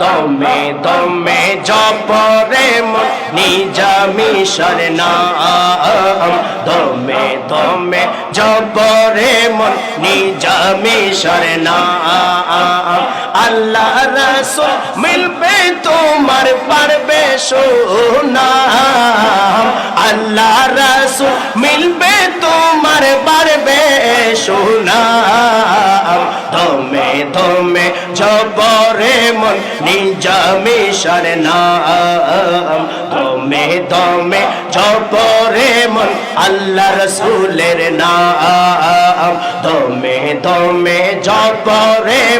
দমে দমে জপরে মন নিজামি নাম। দমে দমে জপরে মন নিজামি নাম। আল্লাহ রসুল মিলবে তোমার পারবে সোনাম আল্লাহ রসুল মিলবে তোমার পারবে সোনাম দমে দমে জবরে মন নিজামি নাম। দমে দমে জবরে মন, আল্লাহ রসুলের নাম। দমে দমে জবরে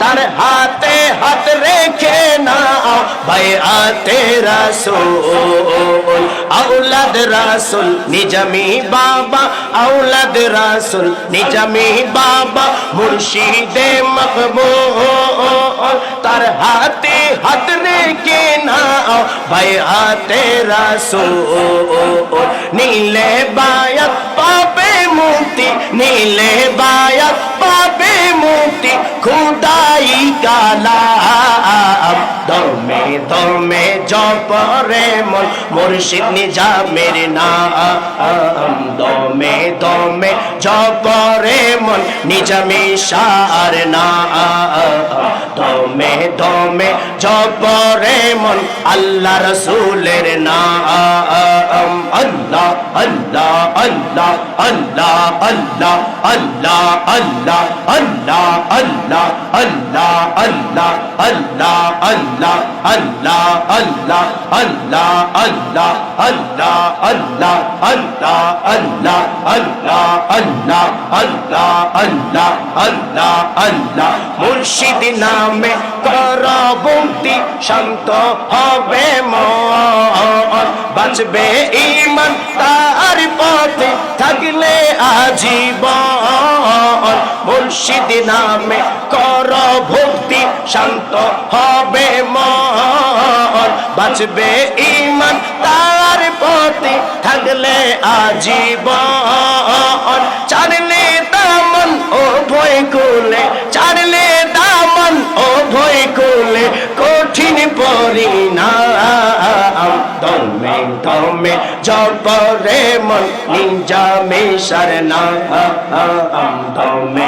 তার হাতে হাত রেখে নাও বাইআতে রাসুল আউলাদ রাসুল, নিজামি বাবা আউলাদ রাসুল, নিজামি বাবা, মুর্শিদে মকবুল, তার হাতে হাত রেখে নাও বাইআতে রাসুল, নীলে বায়াত পাবে মুক্তি নীলে বায়াত পাবে মুক্তি খোদা খুদাই কালাম দমে দমে জপরে মন, মুর্শিদ নিজামের নাম। দমে দমে জপরে মন, নিজামি সার নাম। দমে দমে জপরে মন, আল্লাহ রসুলের নাম। আল্লাহ আল্লাহ আল্লাহ আল্লাহ আল্লাহ আল্লাহ আল্লাহ আল্লাহ আল্লাহ। আল্লাহ আল্লাহ আল্লাহ আল্লাহ আল্লাহ আল্লাহ আল্লাহ আল্লাহ আল্লাহ আল্লাহ আল্লাহ আল্লাহ আল্লাহ আল্লাহ আল্লাহ আল্লাহ আল্লাহ আল্লাহ মুর্শিদ নামে কর ভক্তি শান্ত হবে মন বাঁচবে ইমান তার পথে থাকলে আজীবন মুর্শিদ নামে কর ভক্তি, শান্ত হবে মন। বাঁচবে ইমান তার পথে, থাকলে আজীবন। চারলে দামন, ও ভয় কুলে। চারলে দামন, ও ভয় কুলে। কঠিন পরিণাম দমে দমে জপরে মন নিজামে শরণাম দমে